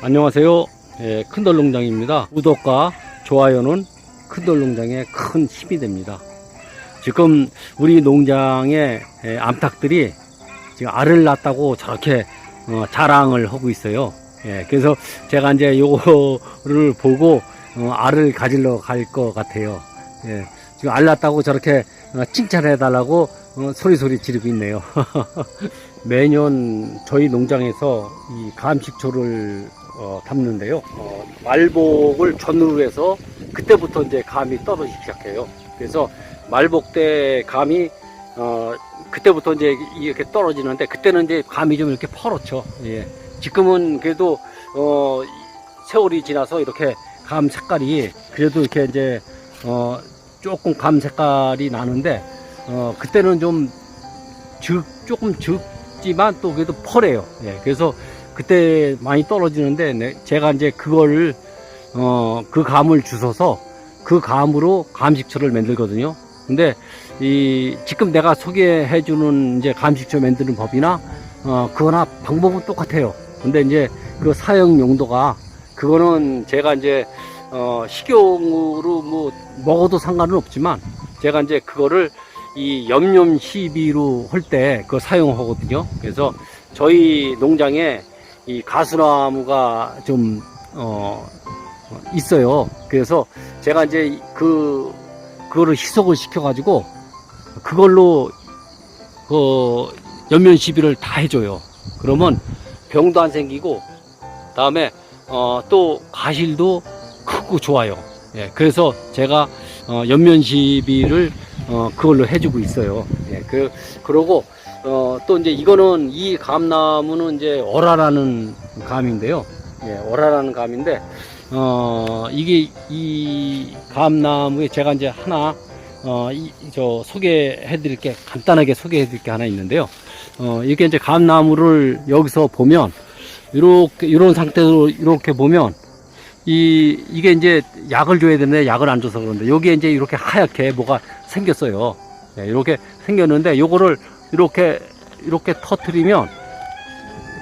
안녕하세요. 예, 큰돌농장입니다. 구독과 좋아요는 큰돌농장에 큰 힘이 됩니다. 지금 우리 농장의 예, 암탉들이 지금 알을 낳았다고 저렇게 어, 자랑을 하고 있어요. 예, 그래서 제가 이제 요거를 보고 어, 알을 가지러 갈 것 같아요. 예, 지금 알 낳았다고 저렇게 어, 칭찬해 달라고 어, 소리소리 지르고 있네요. 매년 저희 농장에서 이 감식초를 어, 담는데요. 어, 말복을 전후로 해서 그때부터 이제 감이 떨어지기 시작해요. 그래서 말복 때 감이 어, 그때부터 이제 이렇게 떨어지는데 그때는 이제 감이 좀 이렇게 퍼렇죠. 예. 지금은 그래도 어, 세월이 지나서 이렇게 감 색깔이 그래도 이렇게 이제 어, 조금 감 색깔이 나는데 어, 그때는 좀 즉, 조금 적지만 또 그래도 펄해요. 예, 그래서 그때 많이 떨어지는데 네, 제가 이제 그걸 어, 그 감을 주워서 그 감으로 감식초를 만들거든요. 근데 이 지금 내가 소개해 주는 이제 감식초 만드는 법이나 어, 그거나 방법은 똑같아요. 근데 이제 그 사용 용도가 그거는 제가 이제 어, 식용으로 뭐 먹어도 상관은 없지만 제가 이제 그거를 이 염염 시비로 할 때 그거 사용하거든요. 그래서 저희 농장에 이 가수나무가 좀, 어, 있어요. 그래서 제가 이제 그, 그거를 희석을 시켜가지고 그걸로 그 연면 시비를 다 해줘요. 그러면 병도 안 생기고 다음에 어, 또 가실도 크고 좋아요. 예, 그래서 제가 어, 연면 시비를 어, 그걸로 해주고 있어요. 예, 그 그러고 어, 또 이제 이거는 이 감나무는 이제 어라라는 감인데요. 예, 어라라는 감인데 어, 이게 이 감나무에 제가 이제 하나 어, 이, 저 소개해 드릴 게 간단하게 소개해 드릴 게 하나 있는데요. 어, 이게 이제 감나무를 여기서 보면 이렇게 이런 상태로 이렇게 보면 이 이게 이제 약을 줘야 되는데 약을 안 줘서 그런데 여기에 이제 이렇게 하얗게 뭐가 생겼어요. 네, 이렇게 생겼는데 요거를 이렇게 이렇게 터트리면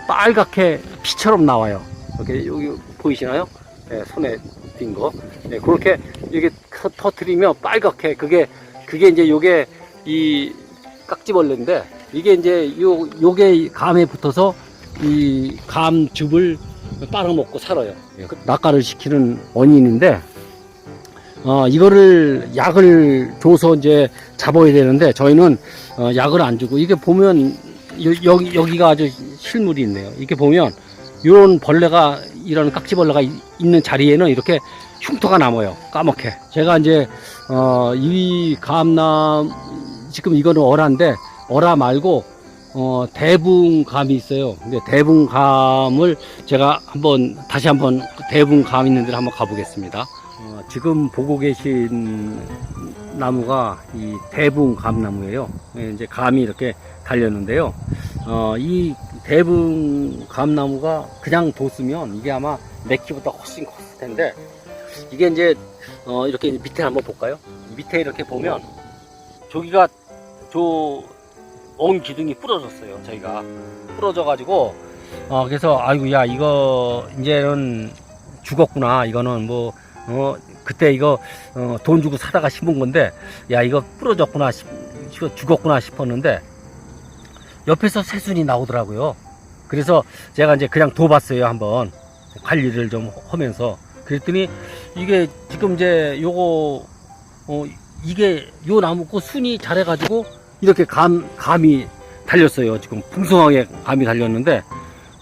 빨갛게 피처럼 나와요. 이렇게 여기 보이시나요? 네, 손에 띈 거. 네, 그렇게 이게 터, 터트리면 빨갛게 그게 그게 이제 요게 이 깍지벌레인데 이게 이제 요 요게 감에 붙어서 이 감즙을 빨아먹고 살아요. 예, 그 낙가를 시키는 원인인데 어, 이거를 약을 줘서 이제 잡아야 되는데 저희는 어, 약을 안 주고 이게 보면 여, 여기 여기가 아주 실물이 있네요. 이렇게 보면 이런 벌레가 이런 깍지벌레가 이- 있는 자리에는 이렇게 흉터가 남아요. 까맣게. 제가 이제 어, 이 감남 지금 이거는 어라인데 어라 말고 어, 대붕감이 있어요. 근데 대붕감을 제가 한번 다시 한번 그 대붕감 있는 데를 한번 가보겠습니다. 어, 지금 보고 계신 나무가 이 대붕 감나무예요. 예, 이제 감이 이렇게 달렸는데요. 어, 이 대붕 감나무가 그냥 뒀으면 이게 아마 내 키보다 훨씬 컸을 텐데 이게 이제 어, 이렇게 밑에 한번 볼까요? 밑에 이렇게 보면 저기가 저 온 기둥이 부러졌어요. 저희가 부러져 가지고 어 그래서 아이고 야 이거 이제는 죽었구나. 이거는 뭐 어 그때 이거 어, 돈 주고 사다가 심은 건데 야 이거 부러졌구나 싶, 죽었구나 싶었는데 옆에서 새순이 나오더라고요. 그래서 제가 이제 그냥 둬봤어요 한번 관리를 좀 하면서 그랬더니 이게 지금 이제 요거 어 이게 요 나무고 순이 잘해가지고 이렇게 감 감이 달렸어요. 지금 풍성하게 감이 달렸는데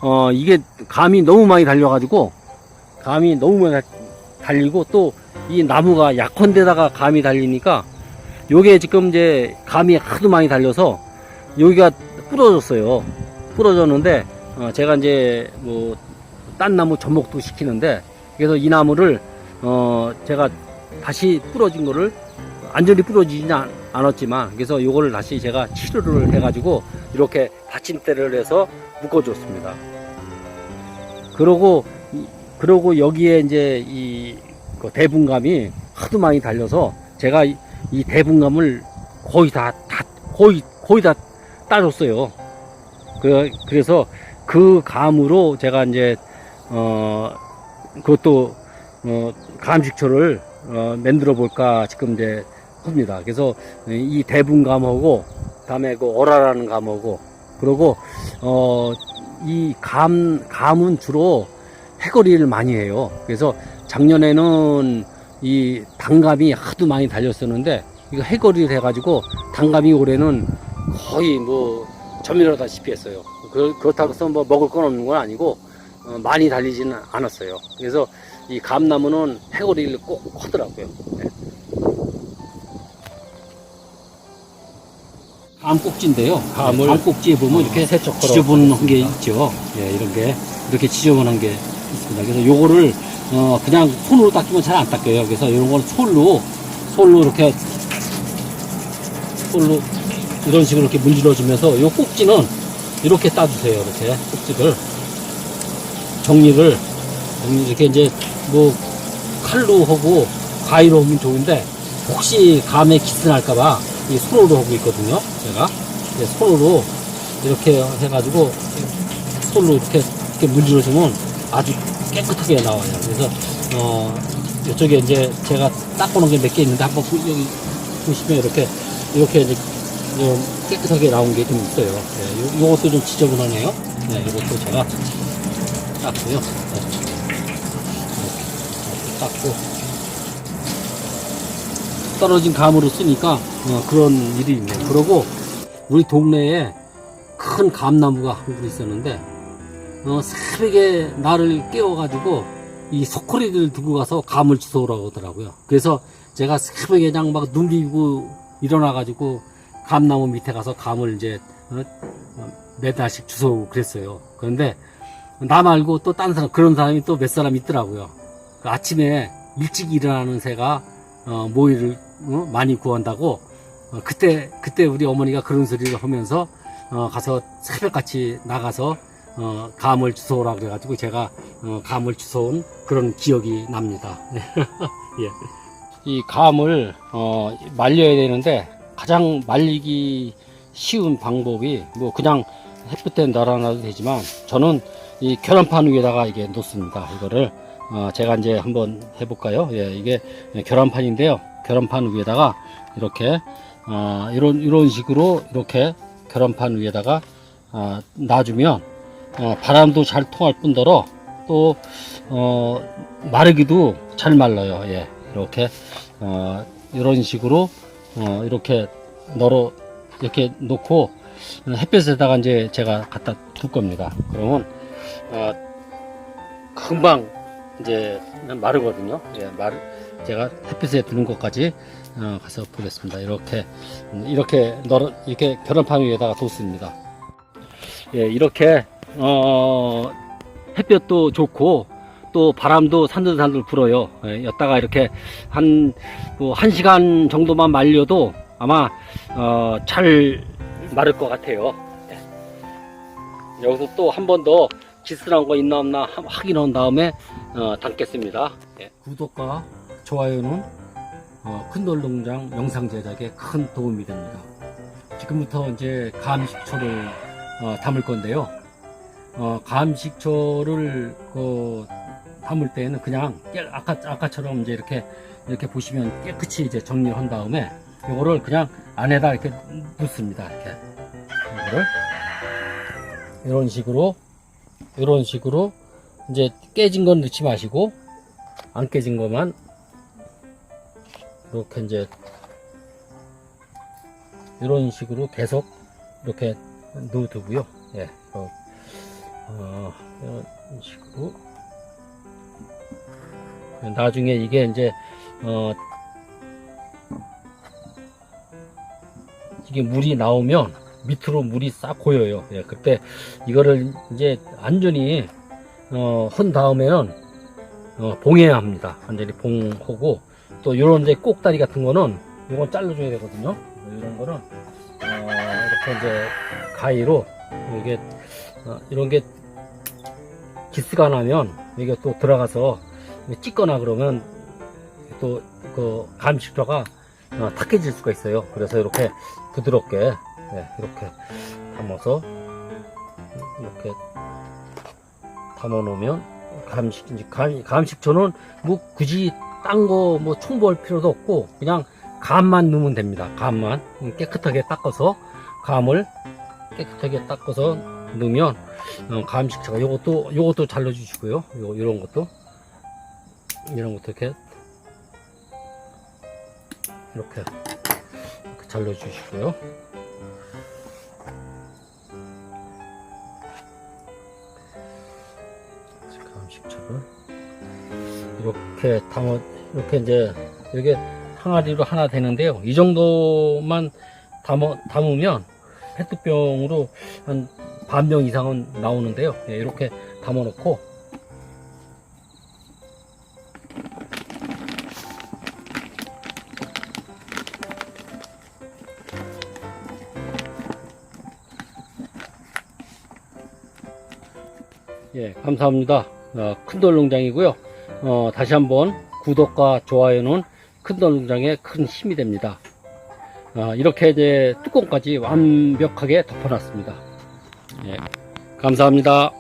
어 이게 감이 너무 많이 달려가지고 감이 너무 많이 달리고 또 이 나무가 약한 데다가 감이 달리니까 요게 지금 이제 감이 하도 많이 달려서 여기가 부러졌어요. 부러졌는데 어 제가 이제 뭐 딴 나무 접목도 시키는데 그래서 이 나무를 어 제가 다시 부러진 거를 완전히 부러지지 않, 않았지만 그래서 요거를 다시 제가 치료를 해가지고 이렇게 받침대를 해서 묶어줬습니다. 그러고 이- 그러고 여기에 이제 이그 대분감이 하도 많이 달려서 제가 이, 이 대분감을 거의 다, 다 거의 거의 다 따줬어요. 그, 그래서 그 감으로 제가 이제 어, 그것도, 어, 감식초를, 어, 만들어 볼까 지금 이제 합니다. 그래서 이 대분감하고, 다음에 그 어라라는 감하고, 그리고, 어, 이 감, 감은 주로 해거리를 많이 해요. 그래서 작년에는 이 단감이 하도 많이 달렸었는데, 이거 해거리를 해가지고, 단감이 올해는 거의 뭐, 전멸하다시피 했어요. 그, 그렇다고 해서 뭐 먹을 건 없는 건 아니고, 어, 많이 달리지는 않았어요. 그래서 이 감나무는 해거리를 꼭 하더라고요. 네. 감 꼭지인데요. 감을 감 꼭지에 보면 이렇게 지저분한 게 있죠. 예, 이런 게 이렇게 지저분한 게 있습니다. 그래서 요거를 어, 그냥 손으로 닦으면 잘 안 닦여요. 그래서 이런 걸 솔로 솔로 이렇게 솔로 이런 식으로 이렇게 문질러주면서 요 꼭지는 이렇게 따주세요. 이렇게 꼭지를 정리를 정리 이렇게 이제 뭐 칼로 하고 가위로 하면 좋은데 혹시 감에 기스 날까봐 이 손으로 하고 있거든요. 제가 네, 손으로 이렇게 해가지고 손으로 이렇게 이렇게 문질러주면 아주 깨끗하게 나와요. 그래서 어 이쪽에 이제 제가 닦아놓은 게 몇 개 있는데 한번 보- 여기 보시면 이렇게 이렇게 이제 좀 깨끗하게 나온 게 좀 있어요. 네, 요, 요것도 좀 지저분하네요. 네, 요것도 제가 닦고요. 네. 이렇게 닦고 떨어진 감으로 쓰니까 어, 그런 일이 있네요. 그러고 우리 동네에 큰 감나무가 한 그루 있었는데 어, 새벽에 나를 깨워가지고 이 소쿠리를 두고 가서 감을 주워오라고 하더라고요. 그래서 제가 새벽에 그냥 막 눈 비비고 일어나가지고 감나무 밑에 가서 감을 이제 어, 어, 몇 달씩 주워오고 그랬어요. 그런데 나 말고 또 딴 사람 그런 사람이 또 몇 사람 있더라고요. 그 아침에 일찍 일어나는 새가 어, 모이를 어, 많이 구한다고 어, 그때 그때 우리 어머니가 그런 소리를 하면서 어, 가서 새벽같이 나가서 어, 감을 주워오라 그래가지고 제가 어, 감을 주워온 그런 기억이 납니다. 예. 이 감을 어, 말려야 되는데 가장 말리기 쉬운 방법이 뭐 그냥 햇볕에 널어놔도 되지만 저는 이 계란판 위에다가 이게 놓습니다. 이거를 어, 제가 이제 한번 해볼까요? 예, 이게 계란판인데요. 계란판 위에다가 이렇게 어, 이런 이런 식으로 이렇게 계란판 위에다가 어, 놔주면 어, 바람도 잘 통할 뿐더러 또 어, 마르기도 잘 말라요. 예, 이렇게 어, 이런 식으로 어, 이렇게 널어 이렇게 놓고 햇볕에다가 이제 제가 갖다 둘 겁니다. 그러면 어, 금방 이제 마르거든요. 예, 마르, 제가 햇빛에 두는 것까지 어, 가서 보겠습니다. 이렇게 음, 이렇게 널어 이렇게 계란판 위에다가 뒀습니다. 예, 이렇게 어, 햇볕도 좋고 또 바람도 산들산들 불어요. 예, 여기다가 이렇게 한, 뭐, 한 시간 정도만 말려도 아마, 어, 잘 마를 것 같아요. 예. 여기서 또 한 번더 기스난 거 있나 없나 하- 확인한 다음에, 어, 담겠습니다. 예. 구독과 좋아요는, 어, 큰돌 농장 영상 제작에 큰 도움이 됩니다. 지금부터 이제 감식초를, 어, 담을 건데요. 어, 감식초를, 그, 담을 때는 그냥 깨- 아까 아까처럼 이제 이렇게 이렇게 보시면 깨끗이 이제 정리를 한 다음에 이거를 그냥 안에다 이렇게 넣습니다. 이렇게 이거를 이런 식으로 이런 식으로 이제 깨진 건 넣지 마시고 안 깨진 것만 이렇게 이제 이런 식으로 계속 이렇게 넣어두고요. 예, 어, 어, 이런 식으로 나중에 이게 이제 어 이게 물이 나오면 밑으로 물이 싹 고여요. 예, 그때 이거를 이제 완전히 어한 다음에는 어 봉해야 합니다. 완전히 봉하고 또 요런 이제 꼭다리 같은 거는 이건 잘라줘야 되거든요. 이런 거는 어 이렇게 이제 가위로 이게 어 이런 게 기스가 나면 이게 또 들어가서 찢거나 그러면 또 그 감식초가 어, 탁해질 수가 있어요. 그래서 이렇게 부드럽게 네, 이렇게 담아서 이렇게 담아 놓으면 감식 감식초는 뭐 굳이 딴 거뭐 첨부할 필요도 없고 그냥 감만 넣으면 됩니다. 감만 깨끗하게 닦아서 감을 깨끗하게 닦아서 넣으면 어, 감식초가 요것도 요것도 잘 넣어주시고요. 요 이런 것도 이런 것도 이렇게 이렇게, 이렇게 잘 넣어주시고요. 감식초를 이렇게 담아 이렇게 이제 이게 항아리로 하나 되는데요. 이 정도만 담아, 담으면 페트병으로 한 반병 이상은 나오는데요. 예, 이렇게 담아 놓고 예, 감사합니다. 어, 큰돌 농장이고요. 어, 다시 한번 구독과 좋아요는 큰돌 농장에 큰 힘이 됩니다. 어, 이렇게 이제 뚜껑까지 완벽하게 덮어놨습니다. 예, 감사합니다.